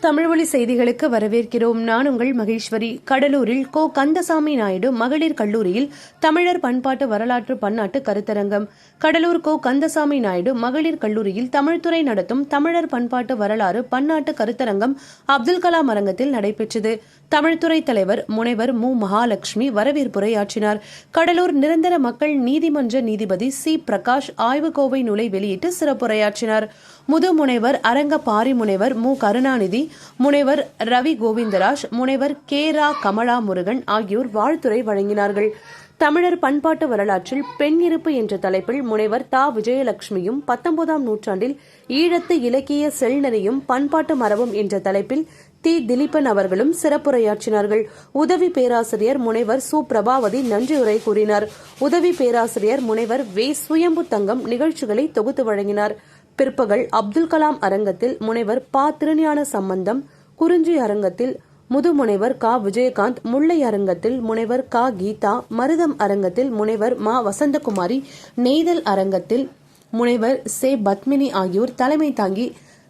தமிழ்மொழி செய்திகளுக்கு வரவேற்கிறோம். நான் உங்கள் மகேஸ்வரி. கடலூரில் கோ. கந்தசாமி நாயுடு மகளிர் கல்லூரியில் தமிழர் பண்பாட்டு வரலாற்று பன்னாட்டு கருத்தரங்கம். கடலூர் கோ. கந்தசாமி நாயுடு மகளிர் கல்லூரியில் தமிழ்துறை நடத்தும் தமிழர் பண்பாட்டு வரலாறு பன்னாட்டு கருத்தரங்கம் அப்துல் கலாம் அரங்கத்தில் நடைபெற்றது. தமிழ்துறை தலைவர் முனைவர் மு. மகாலட்சுமி வரவேற்புரையாற்றினார். கடலூர் நிரந்தர மக்கள் நீதிமன்ற நீதிபதி சி. பிரகாஷ் ஆய்வுக்கோவை நூலை வெளியிட்டு சிறப்புரையாற்றினார். முது முனைவர் அரங்க பாரி முனைவர் மு. கருணாநிதி முனைவர் ரவி கோவிந்தராஜ் முனைவர் கே ரா கமலா முருகன் ஆகியோர் வாழ்த்துறை வழங்கினார்கள். தமிழர் பண்பாட்டு வரலாற்றில் பெண் இருப்பு என்ற தலைப்பில் முனைவர் தா. விஜயலட்சுமியும் பத்தொன்பதாம் நூற்றாண்டில் ஈழத்து இலக்கிய செல்நெறியும் பண்பாட்டு மரபும் என்ற தலைப்பில் தி. திலீபன் அவர்களும் சிறப்புரையாற்றினார்கள். உதவி பேராசிரியர் முனைவர் சு. பிரபாவதி நன்றியுரை கூறினார். உதவி பேராசிரியர் முனைவர் வே. சுயம்பு தங்கம் நிகழ்ச்சிகளை தொகுத்து வழங்கினார். பிற்பகல் அப்துல் கலாம் அரங்கத்தில் முனைவர் பா திருஞான சம்பந்தம் குறிஞ்சி அரங்கத்தில் முதுமுனைவர் க விஜயகாந்த் முல்லை அரங்கத்தில் முனைவர் கா கீதா மருதம் அரங்கத்தில் முனைவர் மா வசந்தகுமாரி நெய்தல் அரங்கத்தில் முனைவர் சே பத்மினி ஆகியோர் தலைமை தாங்கி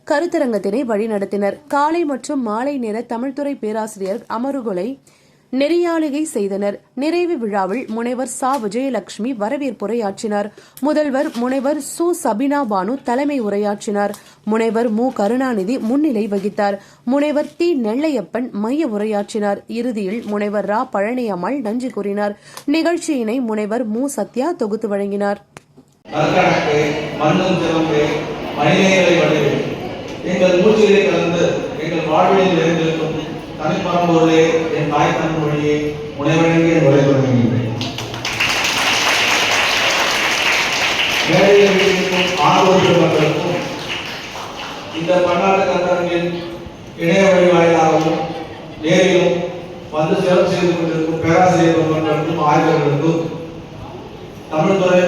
கருத்தரங்கத்தினை வழிநடத்தினர். காலை மற்றும் மாலை நேர தமிழ்துறை பேராசிரியர் அமருகொலை நெறியாளுகை செய்தனர். நிறைவு விழாவில் முனைவர் சா. விஜயலட்சுமி வரவேற்புரையாற்றினார் முதல்வர் முனைவர் சு. சபினா பானு தலைமை உரையாற்றினார். முனைவர் மு. கருணாநிதி முன்னிலை வகித்தார். முனைவர் தி நெல்லையப்பன் மைய உரையாற்றினார். இறுதியில் முனைவர் ரா. பழனியம்மாள் நன்றி கூறினார். நிகழ்ச்சியினை முனைவர் மு. சத்யா தொகுத்து வழங்கினார். எங்கள் மூச்சுகளை கலந்து எங்கள் வாழ்வில் நிறைந்திருக்கும் தனிப்பரம்பொருளே என் தாய் தன் மொழியே என் உரை தொடங்குகின்றேன் வேலையில் இருக்கும் ஆர்வலர்கள் மக்களுக்கும் இந்த பன்னாட்டு கட்டணங்களில் இணைய வழி வாயிலாகவும் நேரிலும் வந்து சிறப்பு செய்து கொண்டிருக்கும் பேராசிரியர் பெருமக்களுக்கும் ஆய்வர்களுக்கும் தமிழ்துறை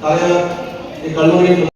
தலைவர் இக்கல்லூரியின்